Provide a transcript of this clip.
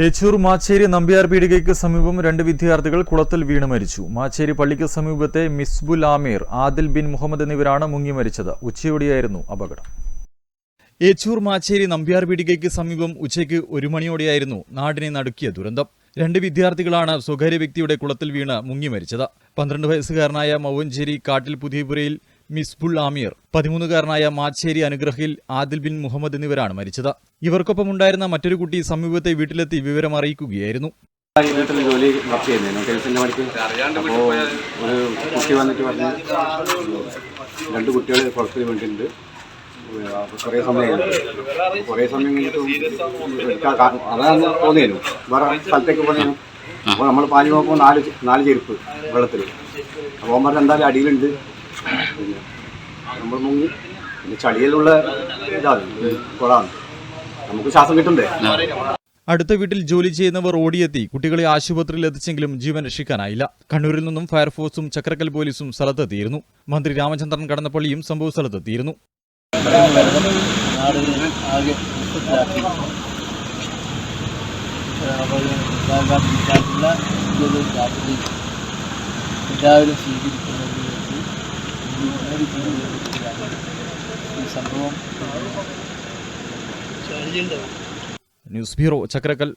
ഏച്ചൂർ മാച്ചേരി നമ്പ്യാർ പീടികയ്ക്ക് സമീപം രണ്ട് വിദ്യാർത്ഥികൾ കുളത്തിൽ വീണ് മരിച്ചു. മാച്ചേരി പള്ളിക്ക് സമീപത്തെ മിസ്ബുൽ ആമീർ ആദിൽ ബിൻ മുഹമ്മദ് എന്നിവരാണ് മുങ്ങി മരിച്ചത്. ഉച്ചയോടെയായിരുന്നു അപകടം. ഏച്ചൂർ മാച്ചേരി നമ്പ്യാർ പീടികയ്ക്ക് സമീപം ഉച്ചയ്ക്ക് ഒരു മണിയോടെയായിരുന്നു നാടിനെ നടുക്കിയ ദുരന്തം. രണ്ട് വിദ്യാർത്ഥികളാണ് സ്വകാര്യ വ്യക്തിയുടെ കുളത്തിൽ വീണ് മുങ്ങി മരിച്ചത്. പന്ത്രണ്ട് വയസ്സുകാരനായ മൗവഞ്ചേരി കാട്ടിൽ പുതിയപുരയിൽ മിസ്ബുൾ ആമീർ പതിമൂന്നുകാരനായ മാച്ചേരി അനുഗ്രഹിൽ ആദിൽ ബിൻ മുഹമ്മദ് എന്നിവരാണ് മരിച്ചത്. ഇവർക്കൊപ്പം ഉണ്ടായിരുന്ന മറ്റൊരു കുട്ടി സമീപത്തെ വീട്ടിലെത്തി വിവരം അറിയിക്കുകയായിരുന്നു. ജോലി വർക്ക് ഒരു കുട്ടി വന്നിട്ട് പറഞ്ഞ് രണ്ട് കുട്ടികൾ പുറത്തിന് വേണ്ടിയിട്ടുണ്ട് കുറേ സമയം കുറേ സമയം കഴിഞ്ഞിട്ട് അതാണ് തോന്നിയിരുന്നു വേറെ സ്ഥലത്തേക്ക് പോകുന്നു അപ്പോൾ നമ്മൾ പാഞ്ഞു നോക്കുമ്പോൾ നാല് നാല് ചെരുപ്പ് വെള്ളത്തിൽ അപ്പോൾ അവന്മാർ എന്തായാലും അടിയിലുണ്ട്. പിന്നെ നമ്മൾ മുങ്ങി പിന്നെ ചളിയിലുള്ള ഇതാണ്. കുളമാണ് നമുക്ക് ശ്വാസം കിട്ടണ്ടേ? അടുത്ത വീട്ടിൽ ജോലി ചെയ്യുന്നവർ ഓടിയെത്തി. കുട്ടികളെ ആശുപത്രിയിൽ എത്തിച്ചെങ്കിലും ജീവൻ രക്ഷിക്കാനായില്ല. കണ്ണൂരിൽ നിന്നും ഫയർഫോഴ്സും ചക്രക്കൽ പോലീസും സ്ഥലത്തെത്തിയിരുന്നു. മന്ത്രി രാമചന്ദ്രൻ കടന്നപ്പള്ളിയും സംഭവ സ്ഥലത്തെത്തിയിരുന്നു സ്വീകരിക്കുക എല്ലാവരും ഈ നേരിടുന്നതിന് ഈ സംഭവം ന്യൂസ് ബ്യൂറോ ചക്രക്കൽ.